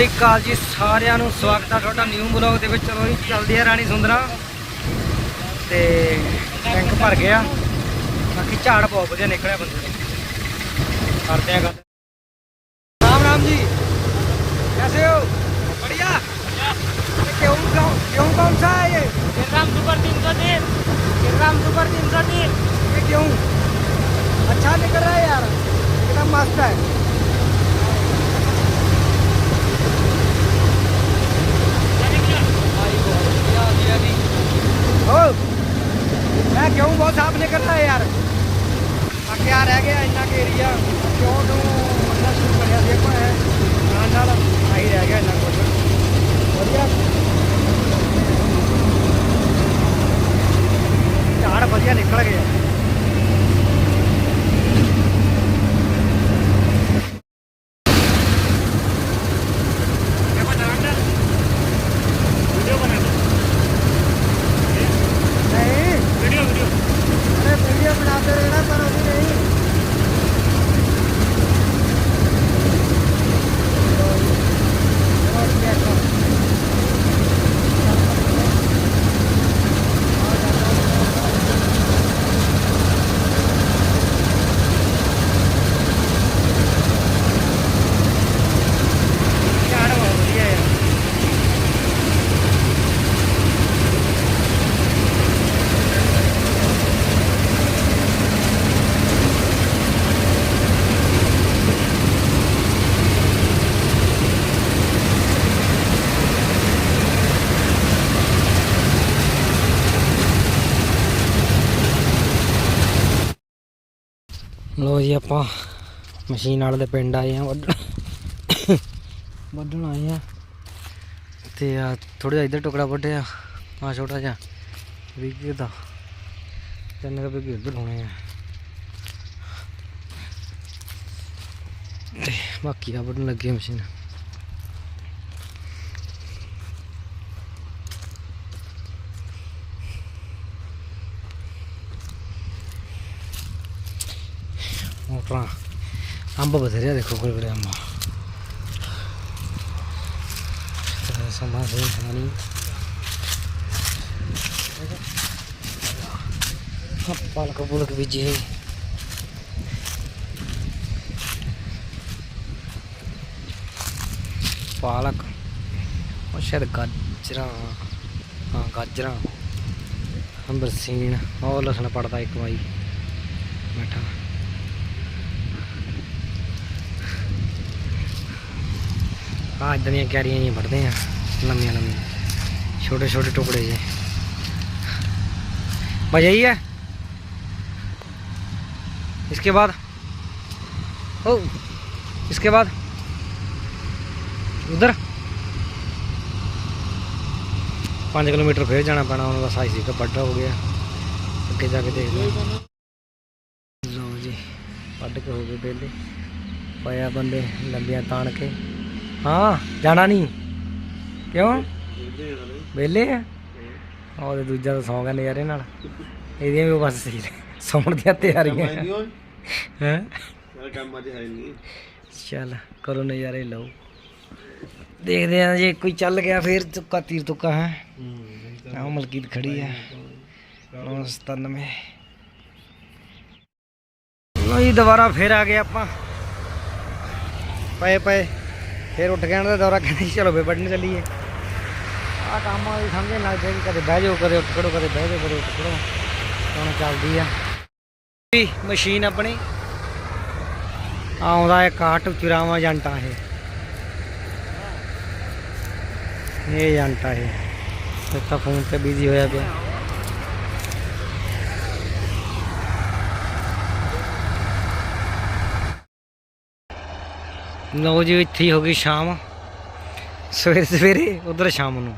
ਸ੍ਰੀ ਅਕਾਲ ਜੀ ਸਾਰਿਆਂ ਨੂੰ, ਸਵਾਗਤ ਆ ਤੁਹਾਡਾ ਨਿਊ ਬਲੌਗ ਦੇ ਵਿੱਚ। ਚਲੋ ਜੀ, ਚੱਲਦੀ ਆ ਰਾਣੀ ਸੁੰਦਰਾ। ਤੇ ਟੈਂਕ ਭਰ ਗਿਆ। ਬਾਕੀ ਝਾੜ ਬਹੁਤ ਵਧੀਆ ਨਿਕਲਿਆ ਬੰਦੇ ਕਰਦੇ ਆ ਗੱਲ। ਲੋ ਜੀ ਆਪਾਂ ਮਸ਼ੀਨ ਵਾਲੇ ਦੇ ਪਿੰਡ ਆਏ ਆ ਵੱਢਣ। ਵੱਢਣ ਆਏ ਆ ਤੇ ਆ ਥੋੜਾ ਜਿਹਾ ਇੱਧਰ ਟੁਕੜਾ ਵੱਢਿਆ, ਆ ਛੋਟਾ ਜਿਹਾ ਵੀਗੇ ਦਾ। ਤਿੰਨ ਕੁ ਵੀਗੇ ਇੱਧਰ ਹੋਣੇ ਆ। ਤੇ ਬਾਕੀ ਆ ਵੱਢਣ ਲੱਗੇ ਮਸ਼ੀਨ। ਮੋਟਰਾਂ ਅੰਬ ਬਥੇਰੇ ਦੇਖੋ ਕੋਲ ਕੋਲ ਅੰਬ ਸਮਾਂ ਸਹੀ ਹੈ ਪਾਲਕ ਪੁਲਕ ਬੀਜੀ ਪਾਲਕ ਉਹ ਸ਼ਾਇਦ ਗਾਜਰਾਂ ਹਾਂ ਗਾਜਰਾਂ ਅੰਬਰਸੀਨ ਉਹ ਲਸਣ ਪੜਦਾ ਇੱਕ ਵਾਰੀ ਬੈਠਾ ਆ ਇਦਾਂ ਦੀਆਂ ਕਿਆਰੀਆਂ ਜਿਹੀਆਂ ਵੱਢਦੇ ਆ ਲੰਮੀਆਂ ਲੰਮੀਆਂ ਛੋਟੇ ਛੋਟੇ ਟੁਕੜੇ ਜੇ मजा ही है इसके बाद ओ इसके बाद उधर पाँच किलोमीटर फिर जाना पैना ਉਹਨਾਂ ਦਾ ਸਾਈਜ਼ ਸੀ ਵੱਡਾ ਹੋ ਗਿਆ ਅੱਗੇ ਜਾ ਕੇ ਦੇਖਦੇ ਹਾਂ ਲਓ ਜੀ ਵੱਢ ਕੇ ਹੋ ਗਏ ਵਿਹਲੇ ਪਿਆ ਬੰਦੇ ਲੰਬੀਆਂ ਤਾਣ ਕੇ ਹਾਂ ਜਾਣਾ ਨਹੀਂ। ਕਿਉਂ? ਵਿਹਲੇ ਆ? ਉਹਦੇ ਦੂਜਾ ਤਾਂ ਸੌਂ ਗਿਆ ਨਜ਼ਾਰੇ ਨਾਲ। ਇਹਦੀਆਂ ਵੀ ਬਸ ਨੇ। ਸੌਣ ਦੀਆਂ ਤਿਆਰੀਆਂ। ਹੈ? ਕੰਮ ਅੱਜ ਹੈ ਨਹੀਂ। ਚੱਲ ਕਰੋ ਨਜ਼ਾਰੇ ਲਓ। ਦੇਖਦੇ ਆ ਜੇ ਕੋਈ ਚੱਲ ਗਿਆ ਫੇਰ ਤੁੱਕਾ ਤੀਰ ਤੁੱਕਾ ਹੈ? ਆ ਮਲਕੀਤ ਖੜੀ ਹੈ 997 ਲਓ ਜੀ ਦੁਬਾਰਾ ਫੇਰ ਆ ਗਏ ਆਪਾਂ। ਪਏ ਪਏ। ਫੇਰ ਉੱਠ ਗਏ ਨਾ ਦੌਰਾ ਕਹਿੰਦੇ ਚਲੋ ਫੇਰ ਵੱਢਣ ਚੱਲੀਏ। ਆ ਕੰਮ ਆ ਸਮਝੇ ਲੱਗ ਜਾਏ ਕਦੇ ਬਹਿ ਜਾਓ, ਕਦੇ ਉੱਠ ਖੜੋ, ਕਦੇ ਬਹਿ ਜਾਓ, ਕਦੇ ਉੱਠ ਖੜੋ। ਹੁਣ ਚੱਲਦੀ ਆ। ਵੀ ਮਸ਼ੀਨ ਆਪਣੀ। ਆਉਂਦਾ ਹੈ ਕਾਟ ਚੁਰਾਵਾ ਜੰਟਾ ਇਹ। ਇਹ ਜੰਟਾ ਇਹ। ਤਾਂ ਫੋਨ ਤੇ ਬਿਜ਼ੀ ਹੋਇਆ ਪਿਆ। ਲਓ ਜੀ ਇੱਥੇ ਹੀ ਗਈ ਸ਼ਾਮ। ਸਵੇਰੇ ਸਵੇਰੇ ਉਧਰ ਸ਼ਾਮ ਨੂੰ।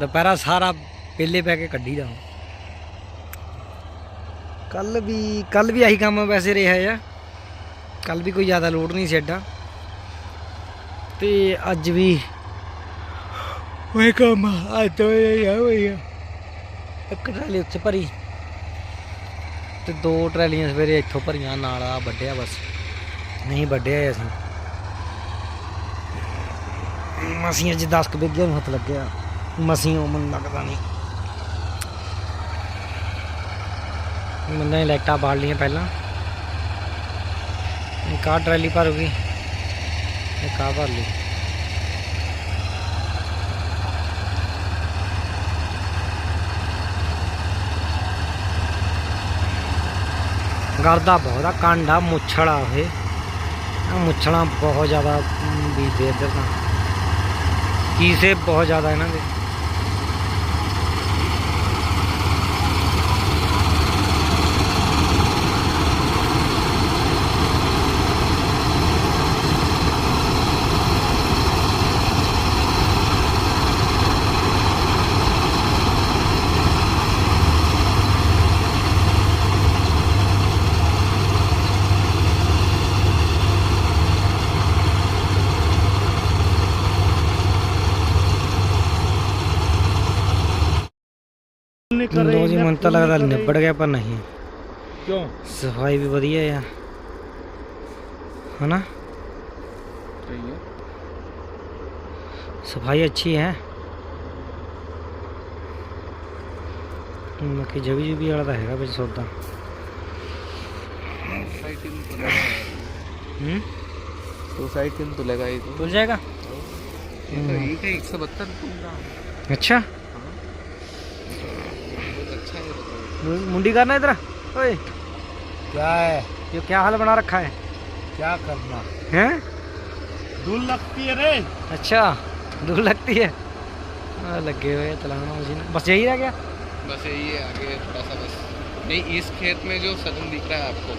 ਦੁਪਹਿਰਾ ਸਾਰਾ ਪਹਿਲੇ ਪੈ ਕੇ ਕੱਢੀ ਦਾ। ਕੱਲ ਵੀ ਕੱਲ ਵੀ ਆਹੀ ਕੰਮ ਵੈਸੇ ਰਿਹਾ ਆ। ਕੱਲ ਵੀ ਕੋਈ ਜ਼ਿਆਦਾ ਲੋਡ ਨਹੀਂ ਸੀ ਐਡਾ। ਤੇ ਅੱਜ ਵੀ ਉਹ ਕੰਮ ਅੱਜ ਤੋਂ ਇਹ ਆ ਹੋਈ ਆ। ਇੱਕ ਟਰਾਲੀ ਉੱਥੇ ਭਰੀ। ਤੇ ਦੋ ਟਰਾਲੀਆਂ ਸਵੇਰੇ ਇੱਥੋਂ ਭਰੀਆਂ ਨਾਲ ਆ ਵੱਢਿਆ ਬਸ। ਨਹੀਂ ਵੱਢਿਆ ਅਸੀਂ। ਮਸੀਂ ਅੱਜ 10 ਕੁ ਬਿੱਗੇ ਨੂੰ ਹੱਥ ਲੱਗਿਆ। ਮਸੀਂ ਉਹ ਮੈਨੂੰ ਲੱਗਦਾ ਨਹੀਂ। ਮੈਨੇ ਲਾਈਟਾਂ ਬਾਲ ਲੀਆਂ ਪਹਿਲਾਂ। ਇੱਕ ਆਹ ਟਰਾਲੀ ਭਰੂਗੀ ਇੱਕ ਆਹ ਭਰ ਲਈ। ਗਰਦਾ ਬਹੁਤ ਆ, ਕਾਂਡਾ ਮੁੱਛੜਾ ਇਹ। ਆਹ ਮੁੱਛਲਾਂ ਬਹੁਤ ਜ਼ਿਆਦਾ ਬੀਜਦੇ ਇੱਧਰ ਤਾਂ। ਕੀਸੇ ਬਹੁਤ ਜ਼ਿਆਦਾ ਇਹਨਾਂ ਦੇ। ਲੋ ਜੀ ਮੈਨੂੰ ਤਾਂ ਲੱਗਦਾ ਨਿਬੜ ਗਿਆ ਪਰ ਨਹੀਂ क्यों ਸਫਾਈ ਵੀ ਵਧੀਆ ਆ ਹਨਾ सही है ਸਫਾਈ ਅੱਛੀ ਹੈ ਬਾਕੀ ਜਵੀ ਜੁਬੀ ਵਾਲਾ ਤਾਂ ਹੈਗਾ ਵਿੱਚ ਸੌਦਾ साइकिल तो लगा ਹੂੰ तो साइकिल तो लगा ही तो ਤੁਲ ਜਾਏਗਾ एक है एक सौ बहत्तर ਅੱਛਾ अच्छा है मु- मुंडी करना इधर। ओए। क्या है? ये क्या हाल बना रखा है? क्या करना? हैं? धूल लगती है रे। अच्छा दूर लगती है। लगे हुए हैं चलाना मशीन। बस यही रह गया? बस यही है आगे थोड़ा सा बस। नहीं इस खेत में जो सदन दिख रहा है आपको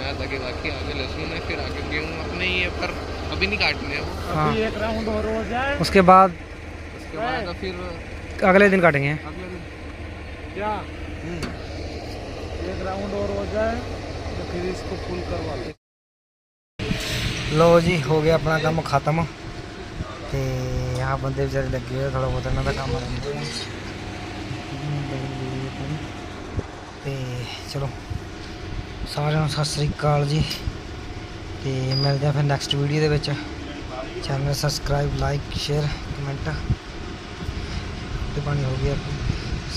यहाँ लगेगा कि आगे लहसुन है फिर आगे गेहूँ अपने ही है पर अभी नहीं काटने हैं वो। हाँ। एक राउंड और हो जाए। उसके बाद उसके बाद फिर अगले दिन काटेंगे। अगले दिन। क्या? एक राउंड और हो जाए तो फिर इसको फुल करवा ले ਲੋ ਜੀ ਹੋ ਗਿਆ ਆਪਣਾ ਕੰਮ ਖਤਮ ਤੇ ਆਹ ਬੰਦੇ ਵਿਚਾਰੇ ਲੱਗੇ ਹੋਏ ਥੋੜਾ ਬਹੁਤ ਇਹਨਾਂ ਦਾ ਕੰਮ ਰਹਿੰਦੇ ਆ ਤੇ ਚਲੋ ਸਾਰਿਆਂ ਨੂੰ ਸਤਿ ਸ੍ਰੀ ਅਕਾਲ ਜੀ ਤੇ ਮਿਲਦੇ ਆ ਫਿਰ ਨੈਕਸਟ ਵੀਡੀਓ ਦੇ ਵਿੱਚ channel subscribe like share comment ਤੇ ਪਾਣੀ ਹੋ ਗਿਆ